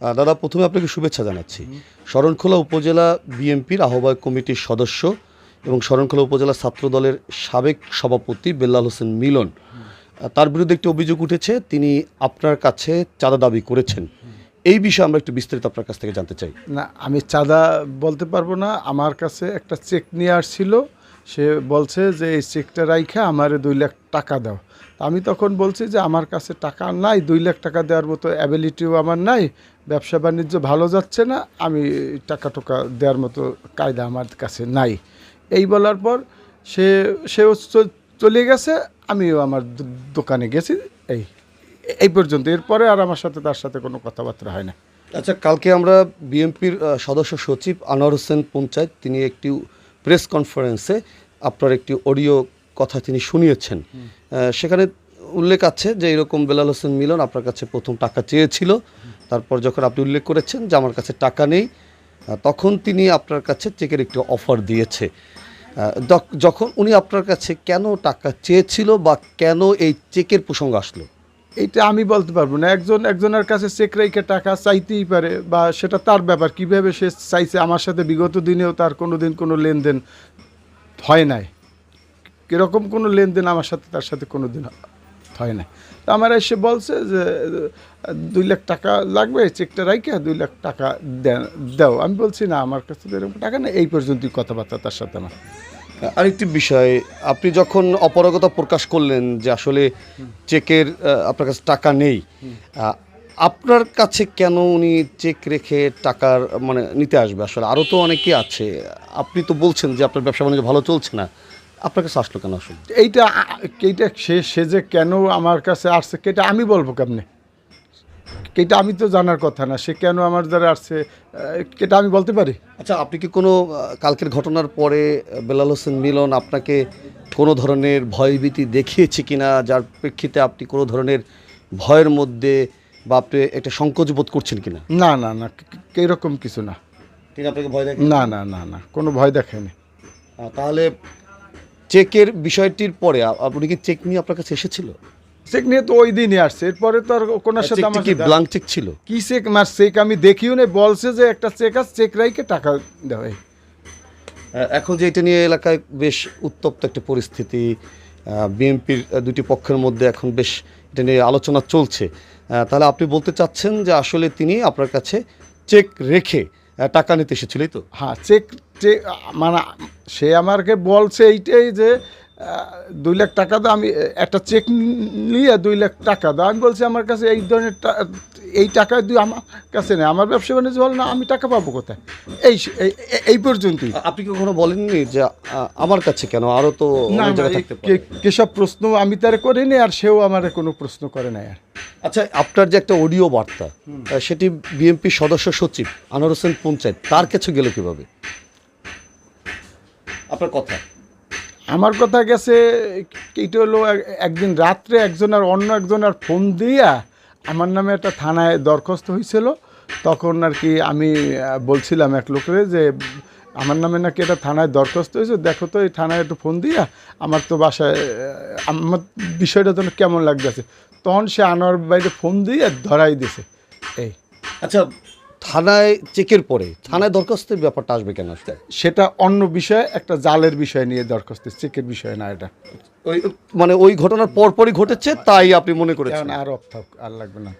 দাদা, প্রথমে আপনাকে শুভেচ্ছা জানাচ্ছি। শরণখোলা উপজেলা বিএনপির আহ্বায়ক কমিটির সদস্য এবং শরণখোলা উপজেলা ছাত্র দলের সাবেক সভাপতি বেল্লাল হোসেন মিলন। তার বিরুদ্ধে একটি অভিযোগ উঠেছে, তিনি আপনার কাছে চাঁদা দাবি করেছেন। এই বিষয়ে আমরা একটু বিস্তারিত আপনার কাছ থেকে জানতে চাই। না, আমি চাঁদা বলতে পারব না। আমার কাছে একটা চেক নিয়ে আসছিল। সে বলছে যে, এই চেকটা রাইখা, আমার দুই লাখ টাকা দাও। আমি তখন বলছি যে, আমার কাছে টাকা নাই, দুই লাখ টাকা দেওয়ার মতো অ্যাবিলিটিও আমার নাই, ব্যবসা বাণিজ্য ভালো যাচ্ছে না, আমি টাকা টোকা দেওয়ার মতো কায়দা আমার কাছে নাই। এই বলার পর সে, সেও চলে গেছে, আমিও আমার দোকানে গেছি, এই এই পর্যন্ত। এরপরে আর আমার সাথে, তার সাথে কোনো কথাবার্তা হয় না। আচ্ছা কালকে আমরা বিএনপির সদস্য সচিব আনোয়ার হোসেন পঞ্চায়েত, তিনি একটি প্রেস কনফারেন্সে আপনার একটি অডিও কথা তিনি শুনিয়েছেন। সেখানে উল্লেখ আছে যে এরকম বেলাল হোসেন মিলন আপনার কাছে প্রথম টাকা চেয়েছিল। তারপর যখন আপনি উল্লেখ করেছেন যে আমার কাছে টাকা নেই তখন তিনি আপনার কাছে চেকের একটি অফার দিয়েছে। যখন উনি আপনার কাছে কেন টাকা চেয়েছিল বা কেন এই চেকের প্রসঙ্গ আসলো? এইটা আমি বলতে পারব না। একজন একজনের কাছে চেক রেখে টাকা চাইতেই পারে বা সেটা তার ব্যাপার। কীভাবে সে চাইছে? আমার সাথে বিগত দিনেও তার কোনো দিন কোনো লেনদেন হয় নাই। কীরকম কোনো লেনদেন আমার সাথে তার সাথে কোনো দিন হয় নাই। তা আমার এসে বলছে যে, দুই লাখ টাকা লাগবে চেকটা রাইখে, দুই লাখ টাকা দাও। আমি বলছি, না, আমার কাছে এরকম টাকা নেই। এই পর্যন্তই কথাবার্তা তার সাথে আমার। আরেকটি বিষয়, আপনি যখন অপারগতা প্রকাশ করলেন যে আসলে চেকের আপনার কাছে টাকা নেই আপনার কাছে কেন উনি চেক রেখে টাকার মানে নিতে আসবে? আসলে আরও তো অনেকে আছে, আপনি তো বলছেন যে আপনার ব্যবসা বাণিজ্য ভালো চলছে না, আপনার কাছে আসলো কেন আসলে? এইটা এইটা সে সে যে কেন আমার কাছে আসছে, কেটা আমি বলব কেমনে? এটা আমি তো জানার কথা না সে কেন আমার দ্বারা আসছে এটা আমি বলতে পারি। আচ্ছা আপনি কি কোনো কালকের ঘটনার পরে বেলাল হোসেন মিলন আপনাকে কোনো ধরনের ভয়ভীতি দেখিয়েছে কিনা যার প্রেক্ষিতে আপনি কোনো ধরনের ভয়ের মধ্যে বা আপনি একটা সংকোচ বোধ করছেন কিনা? না না না এইরকম কিছু না। তিনি আপনাকে ভয় দেখেন না না না না কোনো ভয় দেখেনি তাহলে চেকের বিষয়টির পরে আপনি কি চেক নিয়ে আপনার কাছে এসেছিল? চেক নিয়ে তো ওই দিনই আসছে। এরপরে তো আর কোনার সাথে আমার কি? ব্লাঙ্ক চেক ছিল? কি চেক মার চেক আমি দেখিও না বলছে যে একটা চেক আছে চেক রাইকে টাকা দেওয়া এখন যে এটা নিয়ে এলাকায় বেশ উত্তপ্ত একটা পরিস্থিতি বিএনপির দুটি পক্ষের মধ্যে এখন বেশ এটা নিয়ে আলোচনা চলছে। তাহলে আপনি বলতে চাচ্ছেন যে আসলে তিনি আপনার কাছে চেক রেখে টাকা নিতে এসেছিল তো? হ্যাঁ চেক চেক মানে সে আমাকে বলছে এইটাই যে দুই লাখ টাকা দাও আমি একটা চেক নিয়ে দুই লাখ টাকা দাও। আমি বলছি আমার কাছে এই ধরনের এই টাকা দুই আমার কাছে নেই আমার ব্যবসা বাণিজ্য ভালো না আমি টাকা পাবো কোথায়? এই এই- পর্যন্তই। আপনি কি কখনো বলেননি যে আমার কাছে কেন? আরও তো কেসব প্রশ্ন আমি তার করিনি আর সেও আমার কোনো প্রশ্ন করে নাই আর। আচ্ছা আপনার যে একটা অডিও বার্তা সেটি বিএনপি সদস্য সচিব আনোয়ার হোসেন পঞ্চায়েত তার কাছে গেল কীভাবে? আপনার কথা। আমার কথা গেছে এইটা হলো এক- একদিন রাত্রে একজন আর অন্য একজন আর ফোন দিয়া আমার নামে একটা থানায় দরখাস্ত হয়েছিল তখন আর কি আমি বলছিলাম এক লোকের যে, আমার নামে নাকি এটা থানায় দরখাস্ত হয়েছে, দেখো তো এই থানায় একটু ফোন দিয়া আমার তো বাসায় আমার বিষয়টা যেন কেমন লাগতেছে। তখন সে আনোয়ার বাইরে ফোন দিয়ে ধরাই দিছে। এই। আচ্ছা থানায় চেকের পরে থানায় দরখাস্তের ব্যাপারটা আসবে কেন আসতে সেটা অন্য বিষয়ে একটা জালের বিষয় নিয়ে দরখাস্ত চেকের বিষয় না এটা। ওই মানে ওই ঘটনার পরপরই ঘটেছে তাই আপনি মনে করেছেন? আর অর্থ আর লাগবে না।